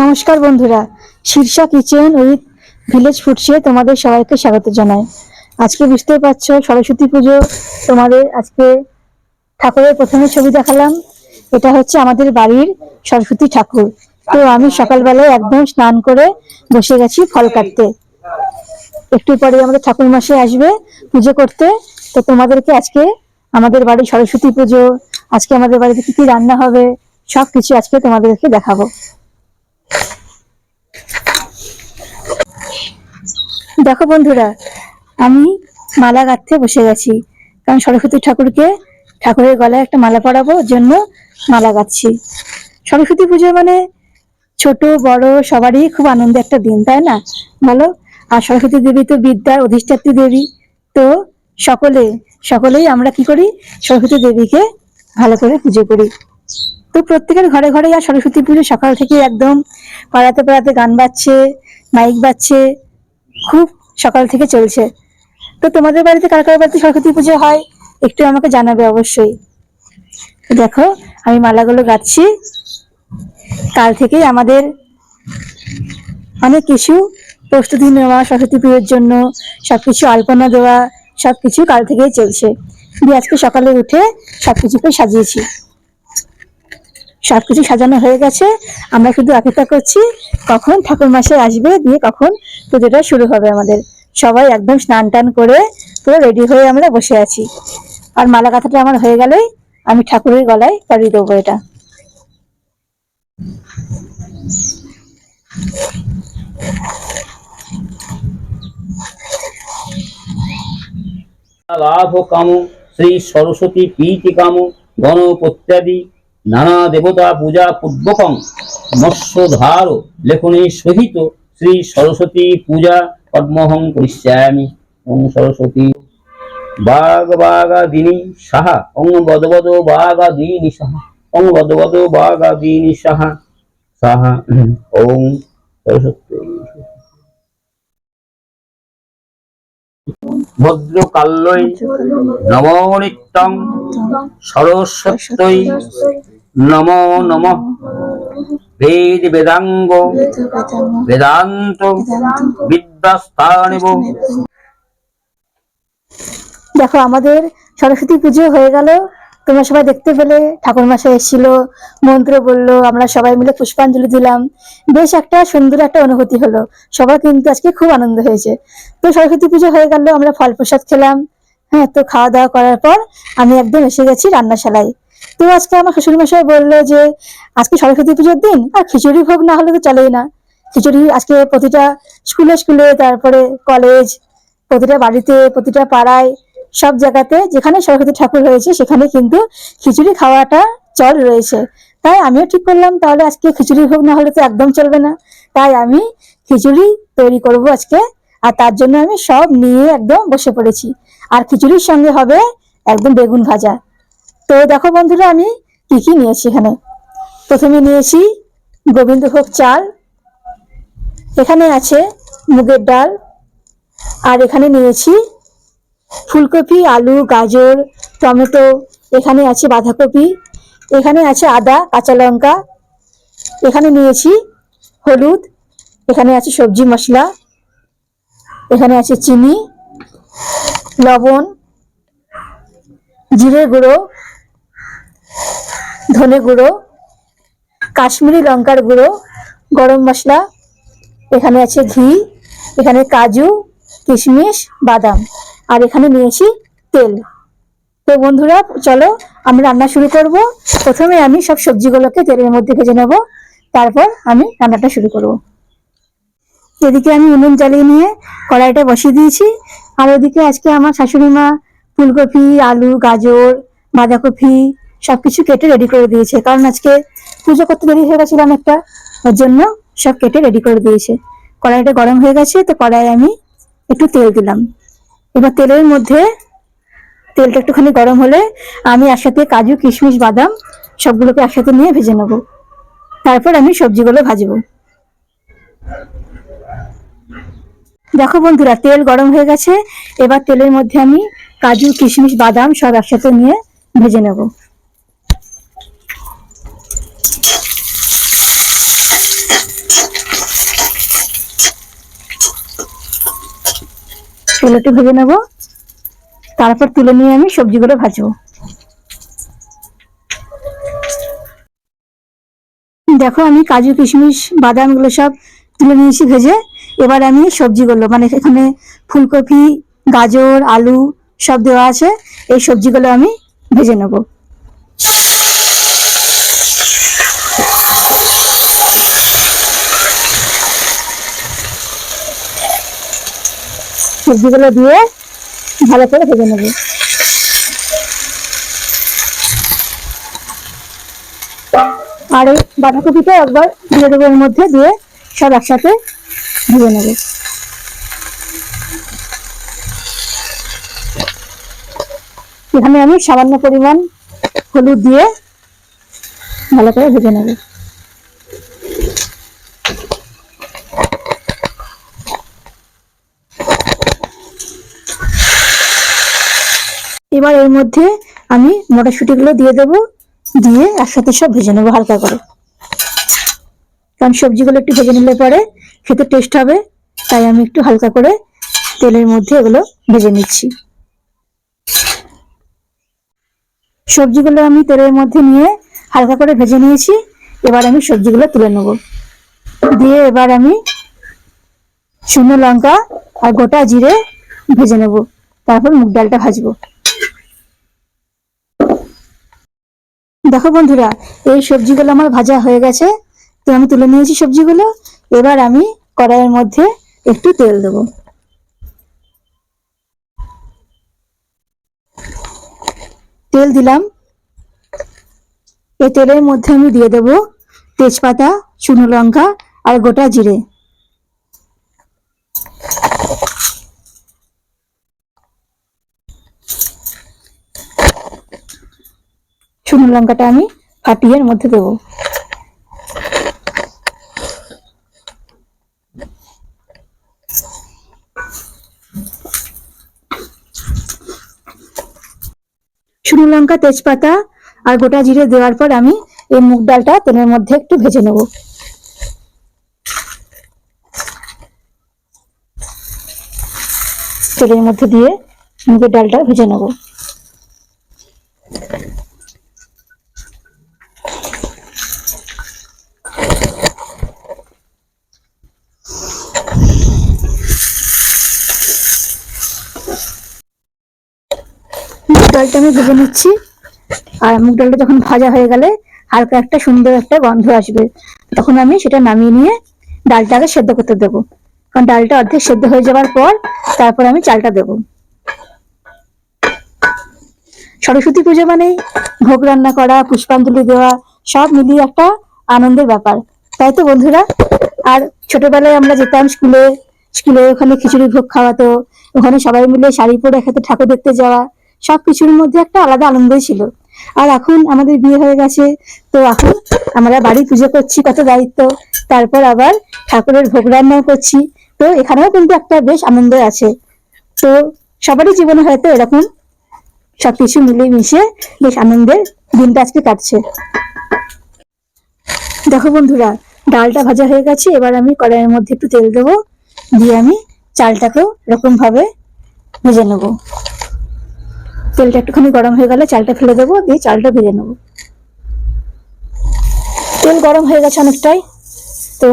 নমস্কার বন্ধুরা Shirsha kitchen with village ফুডসে তোমাদের সবাইকে স্বাগত জানাই। আজকে বুঝতেই পারছ, সরস্বতী পুজো তোমাদের আজকে ঠাকুরের প্রথমে ছবি দেখালাম। এটা হচ্ছে আমাদের বাড়ির সরস্বতী ঠাকুর। তো আমি সকালবেলায় একদম স্নান করে বসে গেছি ফল কাটতে। একটু পরে আমাদের ঠাকুর মাসে আসবে পুজো করতে। তো তোমাদেরকে আজকে আমাদের বাড়ির সরস্বতী পুজো, আজকে আমাদের বাড়িতে কি কি রান্না হবে সব কিছু আজকে তোমাদেরকে দেখাবো। দেখো বন্ধুরা, আমি মালা গাঁথতে বসে গেছি, কারণ সরস্বতী ঠাকুরকে ঠাকুরের গলায় একটা মালা পরাবো জন্য মালা গাঁথছি। সরস্বতী পুজো মানে ছোট, বড়, সবারই খুব আনন্দের একটা দিন, তাই না? বলো, আর সরস্বতী দেবী তো বিদ্যার অধিষ্ঠাত্রী দেবী, তো সকলে, সকলেই আমরা কি করি? সরস্বতী দেবীকে ভালো করে পুজো করি। তো প্রত্যেকের ঘরে ঘরে আর সরস্বতী পুজো সকাল থেকে একদম পাড়াতে পাড়াতে গান বাজছে মাইক বাজছে, খুব সকাল থেকে চলছে। তো তোমাদের বাড়িতে কার কার বাড়িতে সরস্বতী পুজো হয় একটু আমাকে জানাবে অবশ্যই। দেখো, আমি মালাগুলো গাচ্ছি। কাল থেকেই আমাদের অনেক কিছু প্রস্তুতি নেওয়া, সরস্বতী পুজোর জন্য সবকিছু আলপনা দেওয়া, সবকিছু কাল থেকেই চলছে। দিয়ে আজকে সকালে উঠে সবকিছুকে সাজিয়েছি। সবকিছু সাজানো হয়ে গেছে। আমরা শুধু অপেক্ষা করছি কখন ঠাকুর মাসে আসবে, দিয়ে কখন পুজোটা শুরু হবে আমাদের। সবাই একদম স্নান টান করে পুরো রেডি হয়ে আমরা বসে আছি। আর মালা গাঁথাটা আমার হয়ে গেলেই আমি ঠাকুরের গলায় পরিয়ে দেবো এটা। লাভ কাম, শ্রী সরস্বতী প্রীতি কাম, গণপত্যাদি। নানা দেবতা পূজা পূর্বকম মৎস্যধার লেখনে সহিত শ্রী সরস্বতী পূজা পদ্মহং করিষ্যামি। ওং সরস্বতী। বাগ বাগাদিনী সাহা। ওং বদবদ বাগাদিনী সাহা। ওং বদবদ বাগাদিনী সাহা। সাহা। ওং সরস্বতী। ভদ্রকাল্যই নবনিত্যং সরস্বত্যই নমো নম। বেদ বেদাঙ্গ। বেদান্ত বিদ্যাস্থানিব। দেখো, আমাদের সরস্বতী পুজো হয়ে গেল। তোমরা সবাই দেখতে পেলে ঠাকুর মাসে এসেছিল, মন্ত্র বলল, আমরা সবাই মিলে পুষ্পাঞ্জলি দিলাম। বেশ একটা সুন্দর একটা অনুভূতি হলো। সবার কিন্তু আজকে খুব আনন্দ হয়েছে। তো সরস্বতী পুজো হয়ে গেল, আমরা ফল প্রসাদ খেলাম। হ্যাঁ তো খাওয়া দাওয়া করার পর আমি একদম এসে গেছি রান্নাশালায়। তো আজকে আমার শ্বশুর মশাই বলল যে, আজকে সরস্বতী পুজোর দিন, আর খিচুড়ি ভোগ না হলে তো চলেই না। খিচুড়ি আজকে প্রতিটা স্কুলে স্কুলে, তারপরে কলেজ, প্রতিটা বাড়িতে, প্রতিটা পাড়ায়, সব জায়গাতে যেখানে সরস্বতী ঠাকুর হয়েছে সেখানে কিন্তু খিচুড়ি খাওয়াটা চল রয়েছে। তাই আমিও ঠিক করলাম, তাহলে আজকে খিচুড়ি ভোগ না হলে তো একদম চলবে না। তাই আমি খিচুড়ি তৈরি করব আজকে, আর তার জন্য আমি সব নিয়ে একদম বসে পড়েছি। আর খিচুড়ির সঙ্গে হবে একদম বেগুন ভাজা। তো দেখো বন্ধুরা, আমি কি কি নিয়েছি এখানে? প্রথমে নিয়েছি গোবিন্দভোগ চাল, এখানে আছে মুগের ডাল, আর এখানে নিয়েছি ফুলকপি, আলু, গাজর, টমেটো, এখানে আছে বাঁধাকপি, এখানে আছে আদা, কাঁচা লঙ্কা, এখানে নিয়েছি হলুদ, এখানে আছে সবজি মশলা, এখানে আছে চিনি লবণ, জিরে গুঁড়ো, ধনে গুঁড়ো, কাশ্মীরি লঙ্কার গুঁড়ো, গরম মশলা, এখানে আছে ঘি, এখানে কাজু, কিশমিশ, বাদাম, আর এখানে নিয়েছি তেল। তো বন্ধুরা, চলো আমি রান্না শুরু করব। প্রথমে আমি সব সবজিগুলোকে তেলের মধ্যে ভেজে নেব। তারপর আমি রান্নাটা শুরু করব। এদিকে আমি উনুন জ্বালিয়ে নিয়ে কড়াইটা বসিয়ে দিয়েছি। আর ওদিকে আজকে আমার শাশুড়ি মা ফুলকপি, আলু, গাজর, বাঁধাকপি সবকিছু কেটে রেডি করে দিয়েছে। কারণ আজকে পুজো করতে দেরি হয়ে গেছিলাম একটা ওর জন্য সব কেটে রেডি করে দিয়েছে। কড়াইটা গরম হয়ে গেছে, তো কড়াই আমি একটু তেল দিলাম। এবার তেলের মধ্যে তেলটা একটুখানি গরম হলে আমি একসাথে কাজু, কিশমিশ, বাদাম সবগুলোকে একসাথে নিয়ে ভেজে নেব। তারপর আমি সবজিগুলো ভাজবো। দেখো বন্ধুরা, তেল গরম হয়ে গেছে। এবার তেলের মধ্যে আমি কাজু, কিশমিশ, বাদাম সব একসাথে নিয়ে ভেজে নেব। তেলটি ভেজে নেব। তারপর তুলে নিয়ে আমি সবজিগুলো ভাজবো। দেখো আমি কাজু, কিশমিশ, বাদামগুলো সব তুলে নিয়েছি ভেজে। এবার আমি সবজিগুলো মানে এখানে ফুলকপি, গাজর, আলু সব দেওয়া আছে। এই সবজিগুলো আমি ভেজে নেব। সবজিগুলো দিয়ে ভালো করে ভেজে নেব। আর এই বাঁধাকপিটা একবার দিয়ে দেবো এর মধ্যে দিয়ে সব একসাথে ভেজে নেব। এখানে আমি সামান্য পরিমাণ হলুদ দিয়ে ভালো করে ভেজে নেব। এবার এর মধ্যে আমি মটরশুঁটিগুলো দিয়ে দেবো, দিয়ে একসাথে সব ভেজে নেব হালকা করে। কারণ সবজিগুলো একটু ভেজে নিলে পরে খেতে টেস্ট হবে, তাই আমি একটু হালকা করে তেলের মধ্যে এগুলো ভেজে নিচ্ছি। সবজিগুলো আমি তেলের মধ্যে নিয়ে হালকা করে ভেজে নিয়েছি, এবার আমি সবজিগুলো তুলে নেব। দিয়ে এবার আমি শুকনো লঙ্কা আর গোটা জিরে ভেজে নেব, তারপর মুগ ডালটা ভাজবো। দেখো বন্ধুরা, এই সবজিগুলো আমার ভাজা হয়ে গেছে। তো আমি তুলে নিয়েছি সবজিগুলো। এবার আমি কড়াইয়ের মধ্যে একটু তেল দেবো। তেল দিলাম। এই তেলের মধ্যে আমি দিয়ে দেব তেজপাতা, শুকনো লঙ্কা আর গোটা জিরে। শুকনো লঙ্কাটা আমি ফাটিয়ে এর মধ্যে দেবো শুকনো লঙ্কা, তেজপাতা আর গোটা জিরে দেওয়ার পর আমি এই মুগ ডালটা তেলের মধ্যে একটু ভেজে নেব। তেলের মধ্যে দিয়ে মুগের ডালটা ভেজে নেব। ডালটা আমি ভেজে নিচ্ছি। আর মুগ ডালটা যখন ভাজা হয়ে গেলে, হালকা একটা সুন্দর একটা গন্ধ আসবে। তখন আমি সেটা নামিয়ে নিয়ে ডালটাকে সেদ্ধ করতে দেবো। কারণ ডালটা অর্ধেক সেদ্ধ হয়ে যাওয়ার পর তারপর আমি চালটা দেবো। সরস্বতী পুজো মানেই ভোগ রান্না করা, পুষ্পাঞ্জলি দেওয়া, সব মিলিয়ে একটা আনন্দের ব্যাপার। তাই তো বন্ধুরা? আর ছোটবেলায় আমরা যেতাম স্কুলে স্কুলে ওখানে খিচুড়ি ভোগ খাওয়াতো, ওখানে সবাই মিলে শাড়ি পরে একসাথে ঠাকুর দেখতে যাওয়া সব কিছুর মধ্যে একটা আলাদা আনন্দই ছিল। আর এখন আমাদের বিয়ে হয়ে গেছে, তো এখন আমরা বাড়ি পুজো করছি, কত দায়িত্ব। তারপর আবার ঠাকুরের ভোগ রান্নাও করছি, তো এখানেও কিন্তু একটা বেশ আনন্দ আছে। তো সবারই জীবনে হয়তো এরকম সবকিছু মিলে মিশে বেশ আনন্দের দিনটা আজকে কাটছে। দেখো বন্ধুরা, ডালটা ভাজা হয়ে গেছে, এবার আমি কড়াইয়ের মধ্যে একটু তেল দেবো, দিয়ে আমি চালটাকেও এরকম ভাবে ভেজে নেব। তেলটা একটুখানি গরম হয়ে গেলে চালটা ফেলে দেবো, দিয়ে চালটা ভেজে নেব। তেল গরম হয়ে গেছে অনেকটাই, তো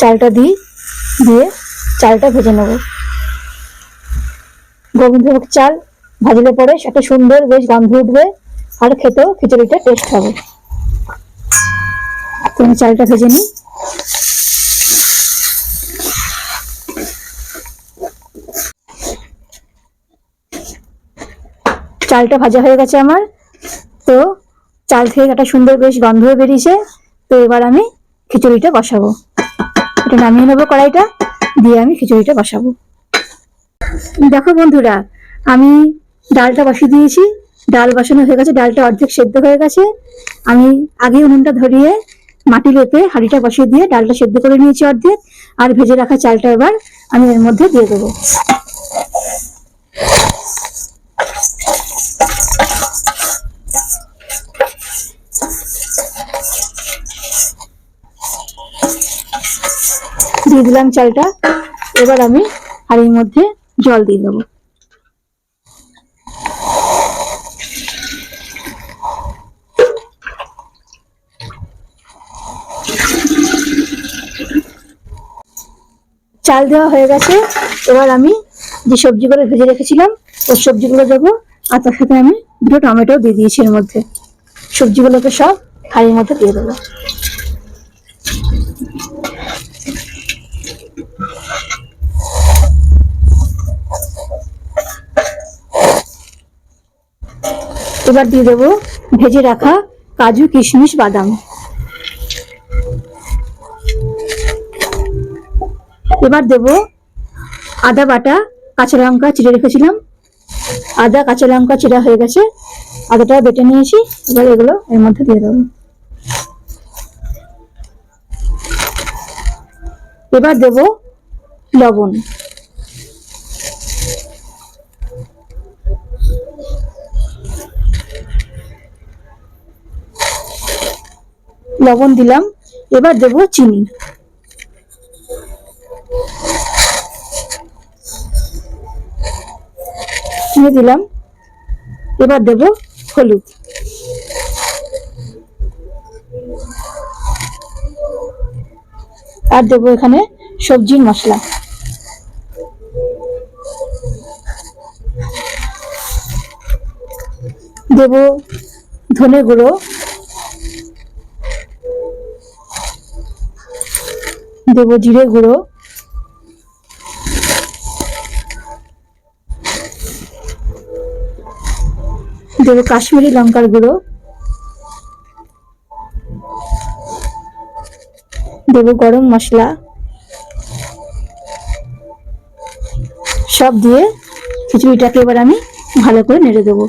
চালটা দিই, দিয়ে চালটা ভেজে নেব। গোবিন্দভোগ চাল ভাজলে পরে সেটা সুন্দর, বেশ গন্ধ উঠবে, আর খেতেও খিচুড়িটা টেস্ট হবে। তো আমি চালটা ভেজে নিই। চালটা ভাজা হয়ে গেছে আমার। তো চাল থেকে একটা সুন্দর বেশ গন্ধ বেরিয়েছে। তো এবার আমি খিচুড়িটা বসাবো। এটা নামিয়ে নেব কড়াইটা, দিয়ে আমি খিচুড়িটা বসাবো। দেখো বন্ধুরা, আমি ডালটা বসিয়ে দিয়েছি। ডাল বসানো হয়ে গেছে, ডালটা অর্ধেক সেদ্ধ হয়ে গেছে। আমি আগে উনুনটা ধরিয়ে মাটি লেপে হাঁড়িটা বসিয়ে দিয়ে ডালটা সেদ্ধ করে নিয়েছি অর্ধেক। আর ভেজে রাখা চালটা এবার আমি এর মধ্যে দিয়ে দেবো। দিয়ে দিলাম চালটা। এবার আমি এর মধ্যে জল দিয়ে দেবো। চাল দেওয়া হয়ে গেছে। এবার আমি যে সবজিগুলো ভেজে রেখেছিলাম, ওই সবজিগুলো দেবো। আর তার সাথে আমি দুটো টমেটো দিয়ে দিয়েছি এর মধ্যে। সবজিগুলোকে সব হাড়ির মধ্যে দিয়ে দেবো। এবার দিয়ে দেবো ভেজে রাখা কাজু, কিশমিশ, বাদাম। এবার দেব আদা বাটা, কাঁচা লঙ্কা চিড়ে রেখেছিলাম। আদা, কাঁচা লঙ্কা চিড়া হয়ে গেছে। আদাটা বেটে নিয়েছি। এবার এগুলো এর মধ্যে দিয়ে দেবো। এবার দেব লবণ। লবণ দিলাম, এবার দেব চিনি। চিনি দিলাম, এবার দেব হলুদ। আর দেবো এখানে সবজির মশলা। দেব ধনে গুঁড়ো দেব জিরে গুঁড়ো। দেবো কাশ্মীরি লঙ্কার গুঁড়ো। দেবো গরম মশলা। সব দিয়ে খিচুড়িটাকে এবার আমি ভালো করে নেড়ে দেবো।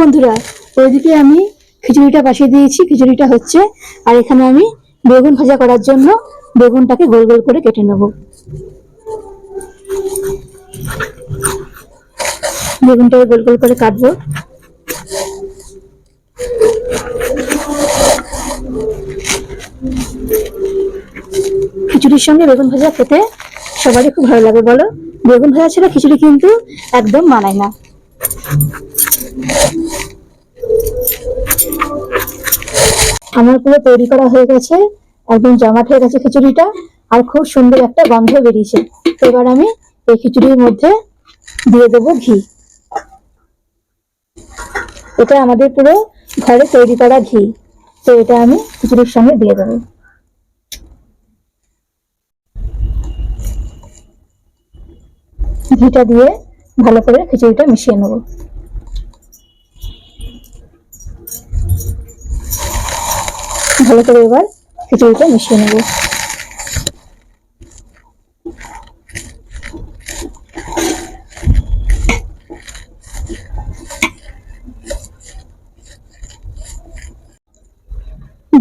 বন্ধুরা, ওইদিকে আমি খিচুড়িটা বসিয়ে দিয়েছি। খিচুড়িটা হচ্ছে, আর এখানে আমি বেগুন ভাজা করার জন্য বেগুনটাকে গোল গোল করে কেটে নেব। বেগুনটাকে গোল গোল করে কাটবো। খিচুড়ির সঙ্গে বেগুন ভাজা খেতে সবারই খুব ভালো লাগে, বলো। বেগুন ভাজা ছাড়া খিচুড়ি কিন্তু একদম মানায় না। আমার পুরো তৈরি করা হয়ে গেছে, একদম জমাট হয়ে গেছে খিচুড়িটা, আর খুব সুন্দর একটা গন্ধ বেরিয়েছে। এবার আমি এই খিচুড়ির মধ্যে দিয়ে দেবো ঘি। এটা আমাদের পুরো ঘরে তৈরি করা ঘি। তো এটা আমি খিচুড়ির সঙ্গে দিয়ে দেবো। ঘিটা দিয়ে ভালো করে খিচুড়িটা মিশিয়ে নেব। ভালো করে এবার খিচুড়িটা মিশিয়ে নেব।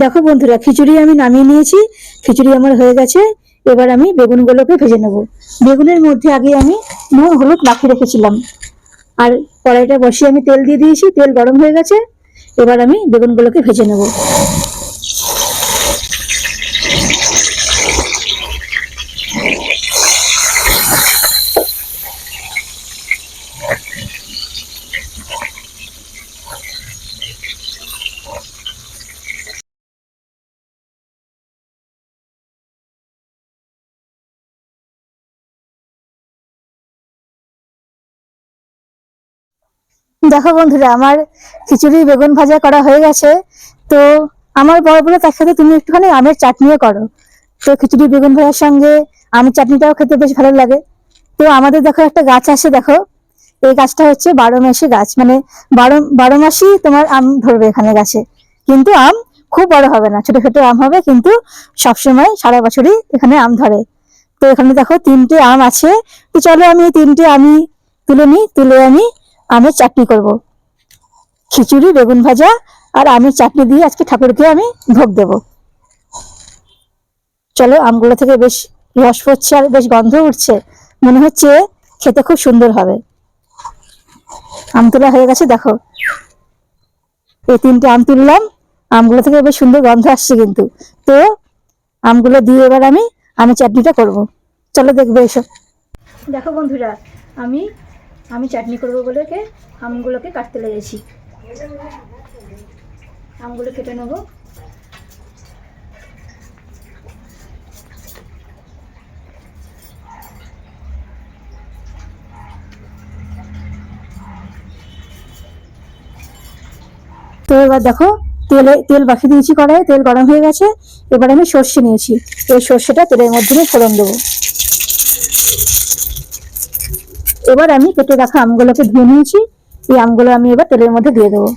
দেখো বন্ধুরা, খিচুড়ি আমি নামিয়ে নিয়েছি, খিচুড়ি আমার হয়ে গেছে। এবার আমি বেগুনগুলোকে ভেজে নেব। বেগুনের মধ্যে আগে আমি নুন, হলুদ মাখিয়ে রেখেছিলাম। আর কড়াইটা বসিয়ে আমি তেল দিয়ে দিয়েছি, তেল গরম হয়ে গেছে। এবার আমি বেগুনগুলোকে ভেজে নেব। দেখো বন্ধুরা, আমার খিচুড়ি, বেগুন ভাজা করা হয়ে গেছে। তো আমার বড় বলে তার সাথে তুমি একটুখানি আমের চাটনিও করো। তো খিচুড়ি, বেগুন ভাজার সঙ্গে আমের চাটনিটাও খেতে বেশ ভালো লাগে। তো আমাদের দেখো একটা গাছ আছে, দেখো। এই গাছটা হচ্ছে বারো মাসি গাছ। মানে বারো বারো মাসই তোমার আম ধরবে এখানে গাছে। কিন্তু আম খুব বড় হবে না ছোট ছোট আম হবে, কিন্তু সবসময় সারা বছরই এখানে আম ধরে। তো এখানে দেখো তিনটে আম আছে। তো চলো আমি তিনটে আমি তুলে নিই, তুলে আমি আমের চাটনি করব। খিচুড়ি, বেগুন ভাজা আর আমের চাটনি দিয়ে আজকে ঠাকুরকে আমি ভোগ দেব। চলো, আমগুলো থেকে বেশ রস পড়ছে আর বেশ গন্ধ উঠছে। মনে হচ্ছে খেতে খুব সুন্দর হবে। আম তোলা হয়ে গেছে, দেখো। এই তিনটে আম তুললাম, আমগুলো থেকে বেশ সুন্দর গন্ধ আসছে কিন্তু। তো, আমগুলো দিয়ে এবার আমি আমি চাটনিটা করব। চলো, দেখবে এসব দেখো বন্ধুরা, আমি আমি চাটনি করব বলে কে আমগুলোকে কাটতে লেগেছি। আমগুলো কেটে নেব। তো এবার দেখো, তেলে, তেল বাকি দিয়েছি কড়াই তেল গরম হয়ে গেছে। এবার আমি সর্ষে নিয়েছি। এই সর্ষেটা তেলের মধ্যে ফোড়ন দেবো। এবার আমি কেটে রাখা আমগুলোকে ধুয়ে নিয়েছি। এই আমগুলো আমি এবার তেলের মধ্যে দিয়ে দেবো।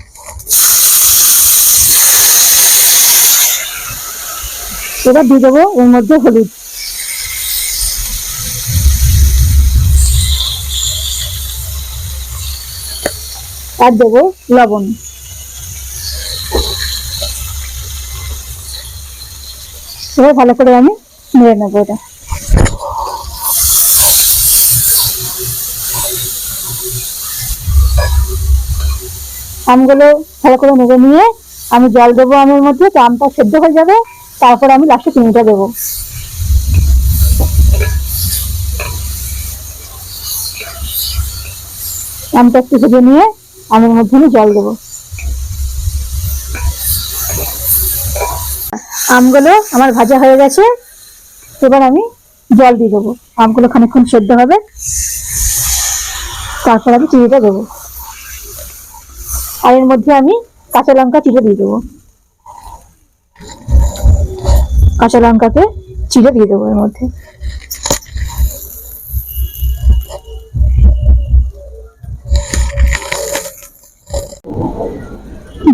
এবার দিয়ে দেবো এর মধ্যে হলুদ। আর দেবো লবণ। এবার ভালো করে আমি নেড়ে নেব এটা। আমগুলো ভালো করে নেড়ে নিয়ে আমি জল দেবো আমের মধ্যে, তো আমটা সেদ্ধ হয়ে যাবে, তারপর আমি লাস্টে চিনিটা দেবো। আমটা একটু ভেজে নিয়ে আমের মধ্যে আমি জল দেবো। আমগুলো আমার ভাজা হয়ে গেছে, এবার আমি জল দিয়ে দেবো। আমগুলো খানিকক্ষণ সেদ্ধ হবে, তারপর আমি চিনিটা দেবো। আর এর মধ্যে আমি কাঁচা লঙ্কা, চিড়ে দিয়ে দেবো। কাঁচা লঙ্কাকে চিড়ে দিয়ে দেবো এর মধ্যে।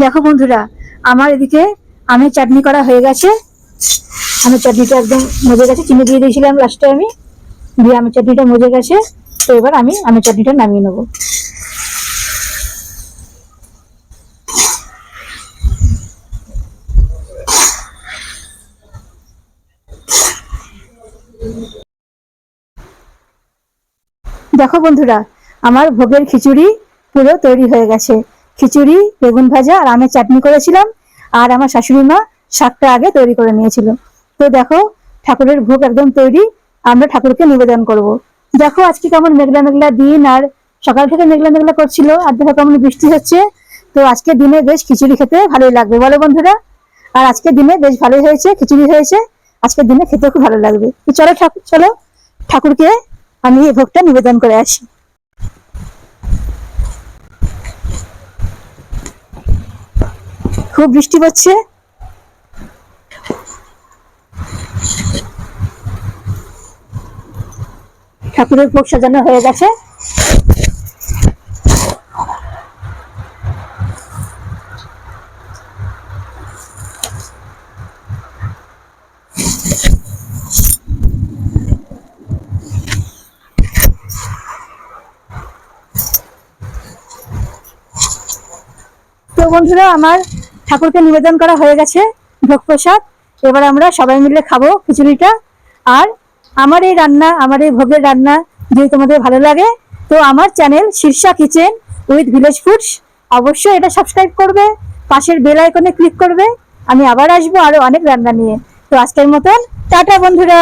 দেখো বন্ধুরা, আমার এদিকে আমের চাটনি করা হয়ে গেছে। আমের চাটনিটা একদম মজে গেছে। চিনি দিয়ে দিয়েছিলাম লাস্টে আমি, দিয়ে আমের চাটনিটা মজে গেছে। তো এবার আমি আমের চাটনিটা নামিয়ে নেব। দেখো বন্ধুরা, আমার ভোগের খিচুড়ি পুরো তৈরি হয়ে গেছে। খিচুড়ি, বেগুন ভাজা আর আমের চাটনি করেছিলাম, আর আমার শাশুড়ি মা শাকটা আগে তৈরি করে নিয়েছিল। তো দেখো, ঠাকুরের ভোগ একদম তৈরি, আমরা ঠাকুরকে নিবেদন করব। দেখো, আজকে কেমন মেঘলা মেঘলা দিন, আর সকাল থেকে মেঘলা মেঘলা করছিল, আর দেখো কেমন বৃষ্টি হচ্ছে। তো আজকের দিনে বেশ খিচুড়ি খেতে ভালোই লাগবে, বলো বন্ধুরা? আর আজকের দিনে বেশ ভালোই হয়েছে, খিচুড়ি হয়েছে আজকের দিনে খেতে খুব ভালো লাগবে। তো চলো ঠাকুর চলো ঠাকুরকে আমি এই ভোগটা নিবেদন করে আসি। খুব বৃষ্টি পড়ছে। ঠাকুরের ভোগ সাজানো হয়ে গেছে। বন্ধুরা, আমার ঠাকুরকে নিবেদন করা হয়ে গেছে ভোগ প্রসাদ এবার আমরা সবাই মিলে খাব খিচুড়িটা। আর আমার এই রান্না, আমার এই ভোগের রান্না যদি তোমাদের ভালো লাগে, তো আমার channel Shirsha kitchen with village foods অবশ্যই এটা সাবস্ক্রাইব করবে, পাশের বেল আইকনে ক্লিক করবে। আমি আবার আসব আরও অনেক রান্না নিয়ে। তো আজকের মতন, টাটা বন্ধুরা।